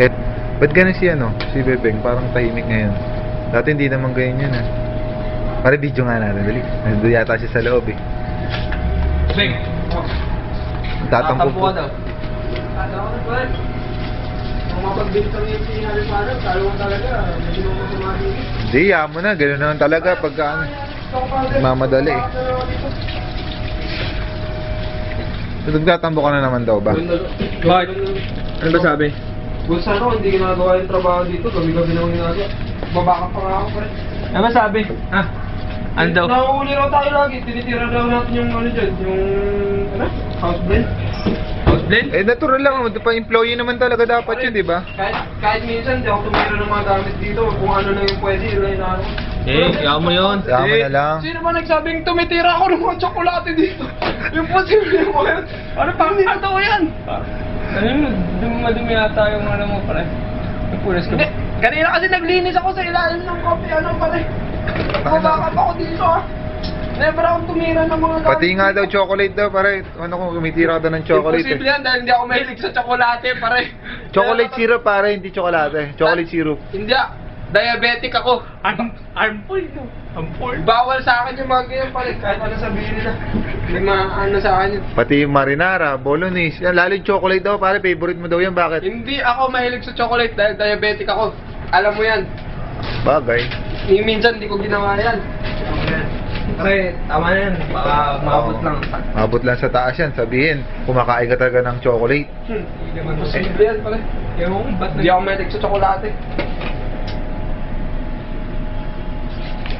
Et, ba't ganun si ano, si Bebeng, parang tahimik ngayon. Dati hindi naman ganyan yun ah. Para video nga natin, dali. Nandun yata siya sa loob eh. Beng. Tatampo po. Hindi, yaman mo na. Ganun naman talaga pagka ano. Mamadali eh. So, nagtatampo ka na naman daw ba? Bakit? Ano ba sabi? Kung saan ako, hindi ginagawa yung trabaho dito, gabi-gabi naman ginagawa. Babaka pa nga ako, pre. Ano ba sabi? Ah, ano daw? Nakahuli raw tayo lagi, tinitira daw natin yung ano dyan, yung, ano, house blend. House blend? Eh, natural lang. Pa employee naman talaga dapat yun, di ba? Kahit, kahit minsan, di ako tumira ng mga gamit dito, kung ano lang yung pwede, yun lang yung ano. Eh, kaya mo yun. Yaman Eh, na lang. Sino ba nagsabing tumitira ako ng mga tsokolate dito? yung posible mo yan. Ano pa, hindi totoo yan. Ano yun? Dumi madumi yata yung ano mo pare. Yung punas ko. Hindi, kanina kasi naglinis ako sa ilalim ng kopi, ano pare. Babakap ako dito ah. Never akong tumira ng mga gamit. Pati nga daw chocolate daw, pare. Ano kung kumitira ka daw ng chocolate Imposible eh. yan dahil hindi ako mahilig sa tsokolate, pare. Chocolate syrup, pare. Hindi chocolate. Chocolate syrup. Hindi ah. Diabetic ako. Arm, armful no? Armful. Bawal sa akin yung mga ganyan pare. Kahit ano sabihin nila. Hindi maano sa akin yun. Pati yung marinara, bolognese. Yan, lalo yung chocolate daw, pare. Favorite mo daw yan. Bakit? Hindi ako mahilig sa chocolate dahil diabetic ako. Alam mo yan. Bagay. Yung minsan hindi ko ginawa yan. Pare, tama na yan. Baka maabot lang. Abot lang sa taas yan. Sabihin, kumakain ka talaga ng chocolate. Hmm. Imposible yan pare. Ewan ko, ba't Hindi ako mahilig sa tsokolate.